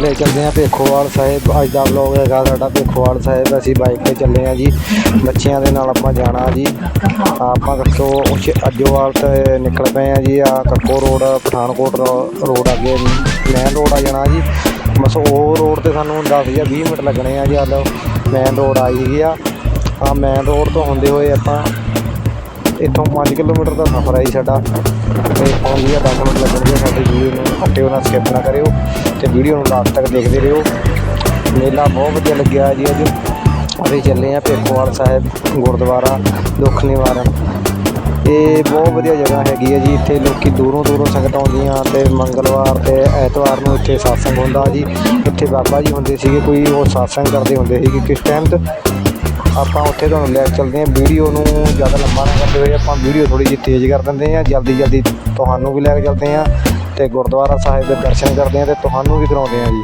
ਲੈ ਚੱਲਦੇ ਹਾਂ ਭੇਖੋਵਾਲ ਸਾਹਿਬ। ਅੱਜ ਦਾ ਵਲੌਗ ਹੈਗਾ ਸਾਡਾ ਭੇਖੋਵਾਲ ਸਾਹਿਬ। ਅਸੀਂ ਬਾਈਕ ਤੇ ਚੱਲੇ ਹਾਂ ਜੀ। ਬੱਚਿਆਂ ਦੇ ਨਾਲ ਆਪਾਂ ਜਾਣਾ ਜੀ। ਆਪਾਂ ਕੱਕੋ ਅੱਜੋਵਾਲ ਤੇ ਨਿਕਲ ਪਏ ਹਾਂ ਜੀ। ਆ ਕੱਕੋ ਰੋਡ ਪਠਾਨਕੋਟ ਰੋ- ਰੋਡ ਅੱਗੇ ਮੇਨ ਰੋਡ ਆ ਜਾਣਾ ਜੀ। ਬਸ ਉਹ ਰੋਡ ਤੇ ਸਾਨੂੰ 10 ਜਾਂ 20 ਮਿੰਟ ਲੱਗਣੇ ਆ ਜੀ। ਹਾਲ ਮੇਨ ਰੋਡ ਆਈ ਗਈ ਆ ਆ ਮੇਨ ਰੋਡ ਤੋਂ ਹੁੰਦੇ ਹੋਏ ਆਪਾਂ ਇੱਥੋਂ 5 ਕਿਲੋਮੀਟਰ ਦਾ ਸਫ਼ਰ ਹੈ ਜੀ ਸਾਡਾ। ਤੇ ਪਹੁੰਚ ਗਿਆ 10 ਮਿੰਟ ਲੱਗਣਗੇ ਸਾਡੀ ਵੀਡੀਓ ਨੂੰ। ਅੱਟੇ ਉਹਨਾਂ ਸਕਿਪ ਨਾ ਕਰਿਓ ਤੇ ਵੀਡੀਓ ਨੂੰ ਲਾਸਟ ਤੱਕ ਦੇਖਦੇ ਰਹੋ। ਮੇਲਾ ਬਹੁਤ ਵਧੀਆ ਲੱਗਿਆ ਜੀ ਅੱਜ। ਅਸੀਂ ਚੱਲੇ ਆ ਭੇਖੋਵਾਲ ਸਾਹਿਬ, ਗੁਰਦੁਆਰਾ ਦੁੱਖ ਨਿਵਾਰਨ ਇਹ ਬਹੁਤ ਵਧੀਆ ਜਗ੍ਹਾ ਹੈਗੀ ਹੈ ਜੀ। ਇੱਥੇ ਲੋਕੀ ਦੂਰੋਂ ਦੂਰੋਂ ਸੰਗਤਾਂ ਆਉਂਦੀਆਂ ਤੇ ਮੰਗਲਵਾਰ ਤੇ ਐਤਵਾਰ ਨੂੰ ਇੱਥੇ satsang ਹੁੰਦਾ ਜੀ। ਇੱਥੇ ਬਾਬਾ ਜੀ ਹੁੰਦੇ ਸੀਗੇ, ਕੋਈ ਉਹ satsang ਕਰਦੇ ਹੁੰਦੇ ਸੀਗੇ ਕਿਸ ਟਾਈਮ ਤੇ ਆਪਾਂ ਉੱਥੇ ਤੁਹਾਨੂੰ ਲੈ ਕੇ ਚੱਲਦੇ ਹਾਂ। ਵੀਡੀਓ ਨੂੰ ਜ਼ਿਆਦਾ ਲੰਬਾ ਨਾ ਕਰਦੇ ਹੋਏ ਆਪਾਂ ਵੀਡੀਓ ਥੋੜੀ ਜਿਹੀ ਤੇਜ਼ ਕਰ ਦਿੰਦੇ ਹਾਂ। ਜਲਦੀ ਜਲਦੀ ਤੁਹਾਨੂੰ ਵੀ ਲੈ ਕੇ ਚੱਲਦੇ ਹਾਂ ਤੇ ਗੁਰਦੁਆਰਾ ਸਾਹਿਬ ਦੇ ਦਰਸ਼ਨ ਕਰਦੇ ਹਾਂ ਤੇ ਤੁਹਾਨੂੰ ਵੀ ਕਰਾਉਂਦੇ ਹਾਂ ਜੀ।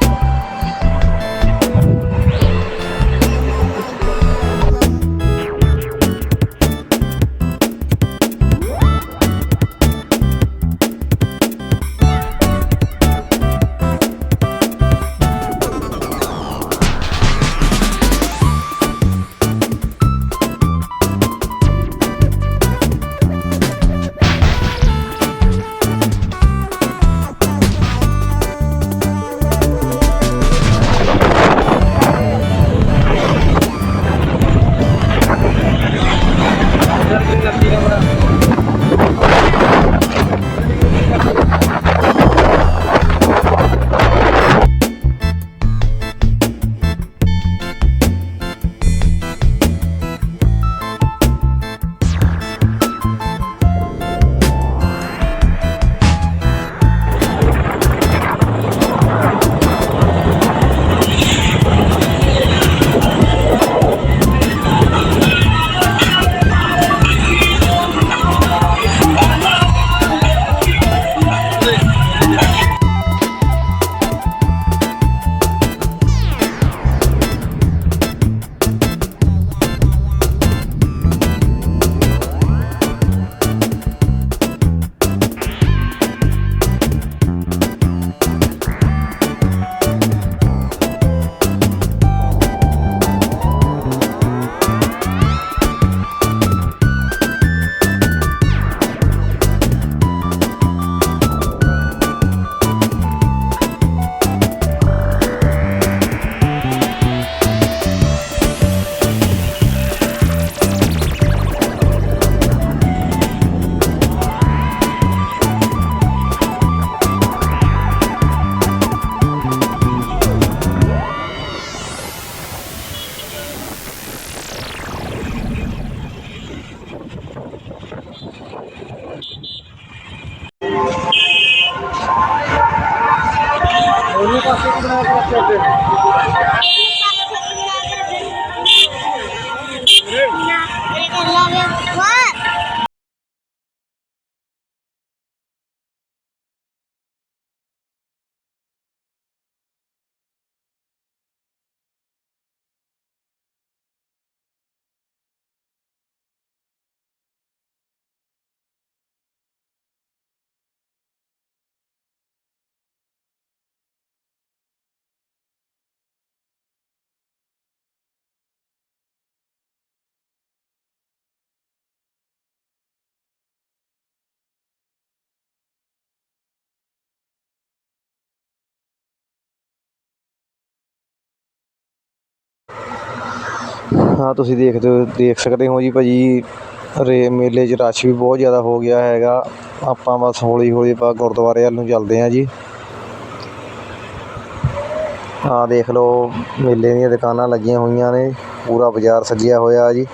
ਹਾਂ, ਤੁਸੀਂ ਦੇਖਦੇ ਹੋ ਦੇਖ ਸਕਦੇ ਹੋ ਜੀ ਭਾਜੀ। ਰੇ ਮੇਲੇ 'ਚ ਰਸ਼ ਵੀ ਬਹੁਤ ਜ਼ਿਆਦਾ ਹੋ ਗਿਆ ਹੈਗਾ। ਆਪਾਂ ਬਸ ਹੌਲੀ ਹੌਲੀ ਆਪਾਂ ਗੁਰਦੁਆਰੇ ਵੱਲ ਨੂੰ ਚੱਲਦੇ ਹਾਂ ਜੀ। ਆਹ ਦੇਖ ਲਓ, ਮੇਲੇ ਦੀਆਂ ਦੁਕਾਨਾਂ ਲੱਗੀਆਂ ਹੋਈਆਂ ਨੇ। ਪੂਰਾ ਬਾਜ਼ਾਰ ਸਜਿਆ ਹੋਇਆ ਜੀ।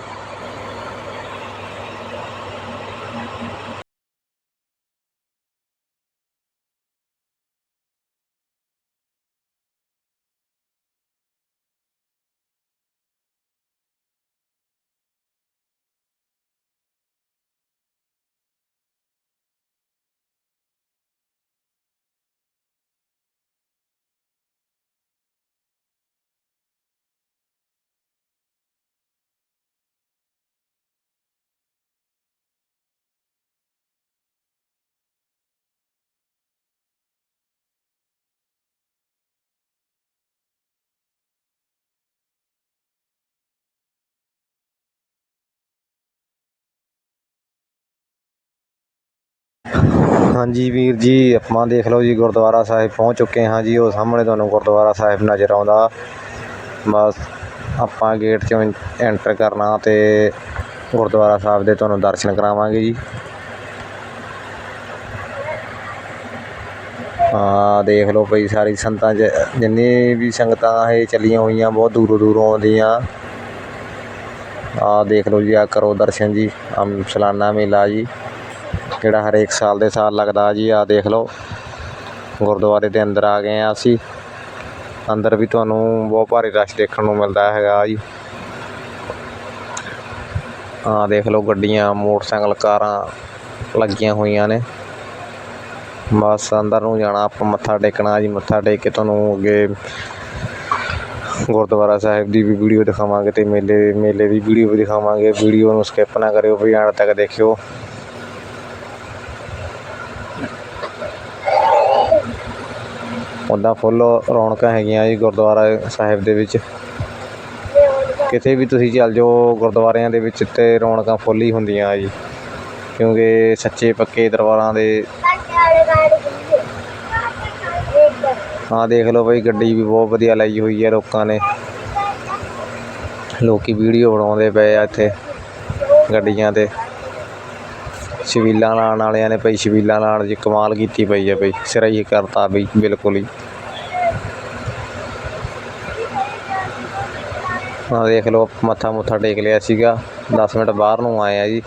ਹਾਂਜੀ ਵੀਰ ਜੀ, ਆਪਾਂ ਦੇਖ ਲਓ ਜੀ ਗੁਰਦੁਆਰਾ ਸਾਹਿਬ ਪਹੁੰਚ ਚੁੱਕੇ ਹਾਂ ਜੀ, ਉਹ ਸਾਹਮਣੇ ਤੁਹਾਨੂੰ ਗੁਰਦੁਆਰਾ ਸਾਹਿਬ ਨਜ਼ਰ ਆਉਂਦਾ। ਬਸ ਆਪਾਂ ਗੇਟ 'ਚੋਂ ਐਂਟਰ ਕਰਨਾ ਤੇ ਗੁਰਦੁਆਰਾ ਸਾਹਿਬ ਦੇ ਤੁਹਾਨੂੰ ਦਰਸ਼ਨ ਕਰਾਵਾਂਗੇ ਜੀ। ਆ ਦੇਖ ਲਓ ਭਈ ਸਾਰੀ ਸੰਗਤਾਂ 'ਚ ਜਿੰਨੀ ਵੀ ਸੰਗਤਾਂ ਇਹ ਚੱਲੀਆਂ ਹੋਈਆਂ, ਬਹੁਤ ਦੂਰੋਂ ਦੂਰੋਂ ਆਉਂਦੀਆਂ। ਆ ਦੇਖ ਲਓ ਜੀ ਆ ਕਰੋ ਦਰਸ਼ਨ ਜੀ ਸਲਾਨਾ ਮੇਲਾ ਜੀ। ਜਿਹੜਾ ਹਰੇਕ ਸਾਲ ਦੇ ਸਾਲ ਲੱਗਦਾ ਜੀ ਆ ਦੇਖ ਲਓ। ਗੁਰਦੁਆਰੇ ਦੇ ਅੰਦਰ ਆ ਗਏ ਆ ਅਸੀਂ। ਅੰਦਰ ਵੀ ਤੁਹਾਨੂੰ ਬਹੁਤ ਭਾਰੀ ਰਸ਼ ਦੇਖਣ ਨੂੰ ਮਿਲਦਾ ਹੈਗਾ ਜੀ। ਆ ਦੇਖ ਲਓ ਗੱਡੀਆਂ, ਮੋਟਰਸਾਈਕਲ, ਕਾਰਾਂ ਲੱਗੀਆਂ ਹੋਈਆਂ ਨੇ। ਬਸ ਅੰਦਰ ਨੂੰ ਜਾਣਾ, ਆਪਾਂ ਮੱਥਾ ਟੇਕਣਾ ਜੀ, ਮੱਥਾ ਟੇਕ ਕੇ ਤੁਹਾਨੂੰ ਅੱਗੇ ਗੁਰਦੁਆਰਾ ਸਾਹਿਬ ਦੀ ਵੀ ਵੀਡੀਓ ਦਿਖਾਵਾਂਗੇ ਤੇ ਮੇਲੇ ਮੇਲੇ ਦੀ ਵੀਡੀਓ ਵੀ ਦਿਖਾਵਾਂਗੇ। ਵੀਡੀਓ ਨੂੰ ਸਕਿਪ ਨਾ ਕਰਿਓ, ਵੀ ਐਂਡ ਤੱਕ ਦੇਖਿਓ। ਉੱਦਾਂ ਫੁੱਲ ਰੌਣਕਾਂ ਹੈਗੀਆਂ ਜੀ ਗੁਰਦੁਆਰਾ ਸਾਹਿਬ ਦੇ ਵਿੱਚ। ਕਿਤੇ ਵੀ ਤੁਸੀਂ ਚੱਲ ਜਾਓ, ਗੁਰਦੁਆਰਿਆਂ ਦੇ ਵਿੱਚ ਤੇ ਰੌਣਕਾਂ ਫੁੱਲ ਹੀ ਹੁੰਦੀਆਂ ਜੀ। ਕਿਉਂਕਿ ਸੱਚੇ ਪੱਕੇ ਦਰਬਾਰਾਂ ਦੇ ਹਾਂ ਦੇਖ ਲਓ ਬਈ, ਗੱਡੀ ਵੀ ਬਹੁਤ ਵਧੀਆ ਲਾਈ ਹੋਈ ਹੈ ਲੋਕਾਂ ਨੇ। ਲੋਕੀ ਵੀਡੀਓ ਬਣਾਉਂਦੇ ਪਏ ਆ ਇੱਥੇ ਗੱਡੀਆਂ ਤੇ। ਛਬੀਲਾਂ ਲਾਉਣ ਵਾਲਿਆਂ ਨੇ ਭਾਈ ਛਬੀਲਾਂ ਲਾਉਣ ਦੀ ਕਮਾਲ ਕੀਤੀ ਪਈ ਹੈ ਬਈ ਸਿਰਾ ਹੀ ਕਰਤਾ ਬਈ, ਬਿਲਕੁਲ ਹੀ। ਹਾਂ ਦੇਖ ਲਓ, ਮੱਥਾ ਮੁੱਥਾ ਟੇਕ ਲਿਆ ਸੀਗਾ 10 ਮਿੰਟ ਬਾਹਰ ਨੂੰ ਆਏ ਆ ਜੀ।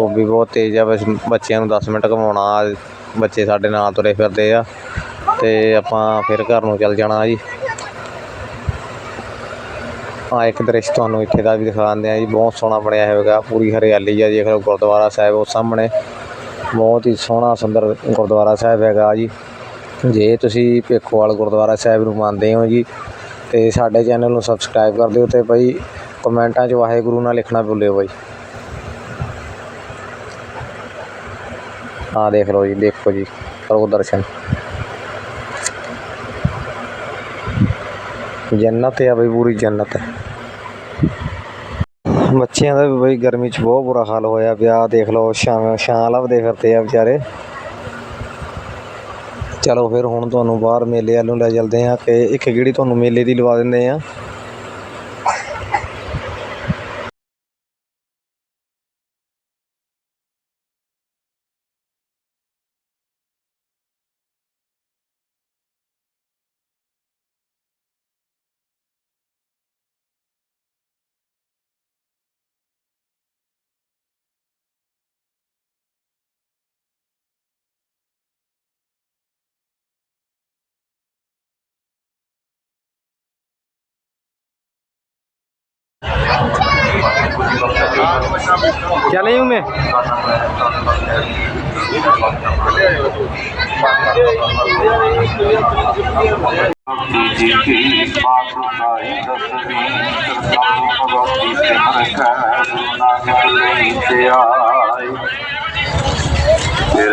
ਉਹ ਵੀ ਬਹੁਤ ਤੇਜ਼ ਆ, ਬਸ ਬੱਚਿਆਂ ਨੂੰ 10 ਮਿੰਟ ਘੁਮਾਉਣਾ ਬੱਚੇ ਸਾਡੇ ਨਾਲ ਤੁਰੇ ਫਿਰਦੇ ਆ। ਤੇ ਆਪਾਂ ਫਿਰ ਘਰ ਨੂੰ ਚੱਲ ਜਾਣਾ ਜੀ। ਆ ਇੱਕ ਦ੍ਰਿਸ਼ ਤੁਹਾਨੂੰ ਇੱਥੇ ਦਾ ਵੀ ਦਿਖਾਉਂਦੇ ਦਿੰਦੇ ਆ ਜੀ, ਬਹੁਤ ਸੋਹਣਾ ਬਣਿਆ ਹੋਵੇਗਾ ਪੂਰੀ ਹਰਿਆਲੀ ਆ ਦੇਖ ਲਓ ਗੁਰਦੁਆਰਾ ਸਾਹਿਬ ਉਹ ਸਾਹਮਣੇ, ਬਹੁਤ ਹੀ ਸੋਹਣਾ ਸੁੰਦਰ ਗੁਰਦੁਆਰਾ ਸਾਹਿਬ ਹੈਗਾ ਜੀ। ਜੇ ਤੁਸੀਂ ਭੇਖੋਵਾਲ ਗੁਰਦੁਆਰਾ ਸਾਹਿਬ ਨੂੰ ਮੰਨਦੇ ਹੋ ਜੀ, ਤੇ ਸਾਡੇ ਚੈਨਲ ਨੂੰ ਸਬਸਕ੍ਰਾਈਬ ਕਰ ਦਿਓ ਤੇ ਭਾਈ ਕਮੈਂਟਾਂ 'ਚ ਵਾਹਿਗੁਰੂ ਨਾਲ ਲਿਖਣਾ ਭੁੱਲਿਓ ਬਾਈ। ਆ ਦੇਖ ਲਓ ਜੀ, ਦੇਖੋ ਜੀ, ਕਰੋ ਦਰਸ਼ਨ। ਜੰਨਤ ਹੈ ਬਈ, ਪੂਰੀ ਜੰਨਤ। ਹੈ ਬੱਚਿਆਂ ਦਾ ਵੀ ਬਈ ਗਰਮੀ 'ਚ ਬਹੁਤ ਬੁਰਾ ਹਾਲ ਹੋਇਆ ਪਿਆ। ਦੇਖ ਲਓ ਛਾਂ ਛਾਂ ਲੱਭਦੇ ਫਿਰਦੇ ਆ ਵਿਚਾਰੇ। ਚਲੋ ਫਿਰ ਹੁਣ ਤੁਹਾਨੂੰ ਬਾਹਰ ਮੇਲੇ ਵੱਲੋਂ ਲੈ ਚਲਦੇ ਆ ਕਿ ਇੱਕ ਗੇੜੀ ਤੁਹਾਨੂੰ ਮੇਲੇ ਦੀ ਲਵਾ ਦਿੰਦੇ ਆ ਚਲੇ ਹੂੰ ਮੈਂ ਜੀ ਕੀ ਪਾਤਸ਼ਾਹੀ ਦਸਵੀਂ ਕਰਤਾਂ ਭਗਵਤੀ ਸਿਮਰ ਕੈ ਨਾਨਕ ਲਈ ਤੇ ਆਏ ਫਿਰ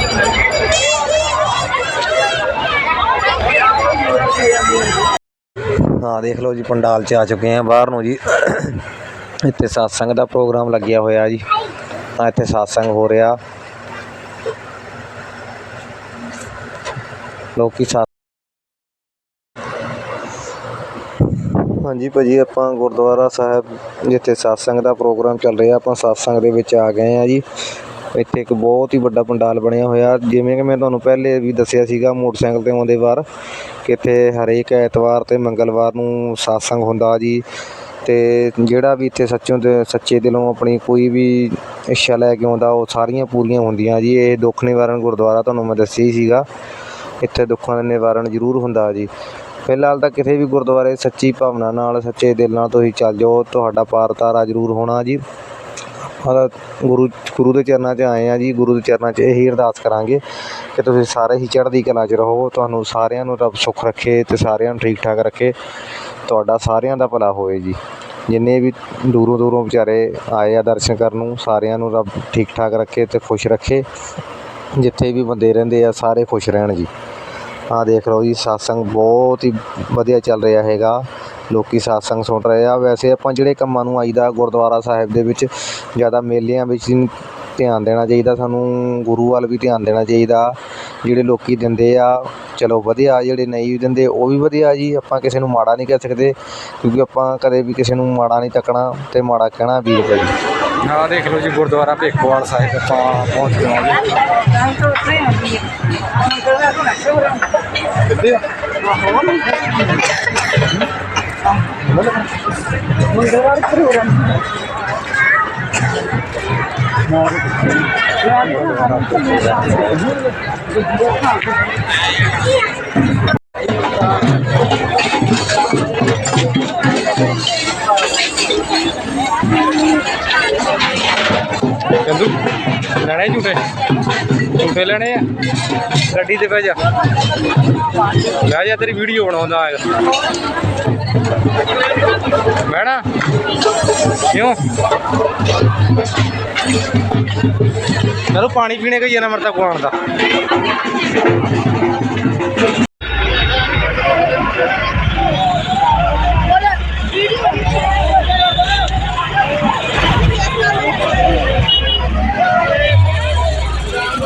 ਹਾਂ ਦੇਖ ਲਓ ਜੀ, ਪੰਡਾਲ 'ਚ ਆ ਚੁੱਕੇ ਆ, ਬਾਹਰ ਨੂੰ ਜੀ। ਇੱਥੇ satsang ਦਾ ਪ੍ਰੋਗਰਾਮ ਲੱਗਿਆ ਹੋਇਆ ਜੀ। ਆ ਇੱਥੇ satsang ਹੋ ਰਿਹਾ। ਲੋਕੀ ਸਾ ਹਾਂਜੀ ਭਾਜੀ, ਆਪਾਂ ਗੁਰਦੁਆਰਾ ਸਾਹਿਬ, ਜਿੱਥੇ satsang ਦਾ ਪ੍ਰੋਗਰਾਮ ਚੱਲ ਰਿਹਾ, ਆਪਾਂ satsang ਦੇ ਵਿੱਚ ਆ ਗਏ ਆ ਜੀ। ਇੱਥੇ ਇੱਕ ਬਹੁਤ ਹੀ ਵੱਡਾ ਪੰਡਾਲ ਬਣਿਆ ਹੋਇਆ। ਜਿਵੇਂ ਕਿ ਮੈਂ ਤੁਹਾਨੂੰ ਪਹਿਲੇ ਵੀ ਦੱਸਿਆ ਸੀਗਾ ਮੋਟਰਸਾਈਕਲ ਤੇ ਆਉਂਦੇ ਵਾਰ, ਕਿ ਇੱਥੇ ਹਰੇਕ ਐਤਵਾਰ ਤੇ ਮੰਗਲਵਾਰ ਨੂੰ satsang ਹੁੰਦਾ ਜੀ। ਤੇ ਜਿਹੜਾ ਵੀ ਇੱਥੇ ਸੱਚੋਂ ਦੇ ਸੱਚੇ ਦਿਲੋਂ ਆਪਣੀ ਕੋਈ ਵੀ ਇੱਛਾ ਲੈ ਕੇ ਆਉਂਦਾ, ਉਹ ਸਾਰੀਆਂ ਪੂਰੀਆਂ ਹੁੰਦੀਆਂ ਜੀ। ਇਹ ਦੁੱਖ ਨਿਵਾਰਨ ਗੁਰਦੁਆਰਾ ਤੁਹਾਨੂੰ ਮੈਂ ਦੱਸਿਆ ਹੀ ਸੀਗਾ। ਇੱਥੇ ਦੁੱਖਾਂ ਦਾ ਨਿਵਾਰਨ ਜ਼ਰੂਰ ਹੁੰਦਾ ਜੀ। ਫਿਲਹਾਲ ਤਾਂ ਕਿਤੇ ਵੀ ਗੁਰਦੁਆਰੇ ਸੱਚੀ ਭਾਵਨਾ ਨਾਲ, ਸੱਚੇ ਦਿਲ ਨਾਲ ਤੁਸੀਂ ਚੱਲ ਜਾਓ, ਤੁਹਾਡਾ ਪਾਰ ਤਾਰਾ ਜ਼ਰੂਰ ਹੋਣਾ ਜੀ। ਗੁਰੂ ਗੁਰੂ ਦੇ ਚਰਨਾਂ 'ਚ ਆਏ ਹਾਂ ਜੀ, ਗੁਰੂ ਦੇ ਚਰਨਾਂ 'ਚ ਇਹੀ ਅਰਦਾਸ ਕਰਾਂਗੇ ਕਿ ਤੁਸੀਂ ਸਾਰੇ ਹੀ ਚੜ੍ਹਦੀ ਕਲਾ 'ਚ ਰਹੋ, ਤੁਹਾਨੂੰ ਸਾਰਿਆਂ ਨੂੰ ਰੱਬ ਸੁੱਖ ਰੱਖੇ ਅਤੇ ਸਾਰਿਆਂ ਨੂੰ ਠੀਕ ਠਾਕ ਰੱਖੇ, ਤੁਹਾਡਾ ਸਾਰਿਆਂ ਦਾ ਭਲਾ ਹੋਵੇ ਜੀ। ਜਿੰਨੇ ਵੀ ਦੂਰੋਂ ਦੂਰੋਂ ਵਿਚਾਰੇ ਆਏ ਆ ਦਰਸ਼ਨ ਕਰਨ ਨੂੰ, ਸਾਰਿਆਂ ਨੂੰ ਰੱਬ ਠੀਕ ਠਾਕ ਰੱਖੇ ਅਤੇ ਖੁਸ਼ ਰੱਖੇ, ਜਿੱਥੇ ਵੀ ਬੰਦੇ ਰਹਿੰਦੇ ਆ ਸਾਰੇ ਖੁਸ਼ ਰਹਿਣ ਜੀ। ਆਹ ਦੇਖ ਲਓ ਜੀ satsang ਬਹੁਤ ਹੀ ਵਧੀਆ ਚੱਲ ਰਿਹਾ ਹੈਗਾ। ਲੋਕੀ satsang ਸੁਣ ਰਹੇ ਆ। ਵੈਸੇ ਆਪਾਂ ਜਿਹੜੇ ਕੰਮਾਂ ਨੂੰ ਆਈਦਾ ਗੁਰਦੁਆਰਾ ਸਾਹਿਬ ਦੇ ਵਿੱਚ ਜ਼ਿਆਦਾ ਮੇਲਿਆਂ ਵਿੱਚ ਧਿਆਨ ਦੇਣਾ ਚਾਹੀਦਾ। ਸਾਨੂੰ ਗੁਰੂ ਵੱਲ ਵੀ ਧਿਆਨ ਦੇਣਾ ਚਾਹੀਦਾ। ਜਿਹੜੇ ਲੋਕੀ ਦਿੰਦੇ ਆ ਚਲੋ ਵਧੀਆ ਜਿਹੜੇ ਨਹੀਂ ਵੀ ਦਿੰਦੇ ਉਹ ਵੀ ਵਧੀਆ ਜੀ। ਆਪਾਂ ਕਿਸੇ ਨੂੰ ਮਾੜਾ ਨਹੀਂ ਕਹਿ ਸਕਦੇ ਕਿਉਂਕਿ ਆਪਾਂ ਕਦੇ ਵੀ ਕਿਸੇ ਨੂੰ ਮਾੜਾ ਨਹੀਂ ਤੱਕਣਾ ਤੇ ਮਾੜਾ ਕਹਿਣਾ ਵੀਰ ਭਾਈ ਆ ਦੇਖ ਲਓ ਜੀ ਗੁਰਦੁਆਰਾ ਭੇਖੋਵਾਲ ਸਾਹਿਬ ਆਪਾਂ ਪਹੁੰਚ ਗਏ ਹਾਂ ਜੀ। Jangan Nara juga. Ya? ਝੂਟੇ ਲੈਣੇ ਆ? ਗੱਡੀ ਤੇ ਬਹਿ ਜਾ। ਲੈ ਜਾ, ਤੇਰੀ ਵੀਡੀਓ ਬਣਾਉਂਦਾ ਹੈਗਾ ਬਹਿਣਾ? ਕਿਉਂ? ਚਲੋ ਪਾਣੀ ਪੀਣੇ ਕਈ ਜਨਾ ਮਰਦਾ ਕੁਆਣ ਦਾ।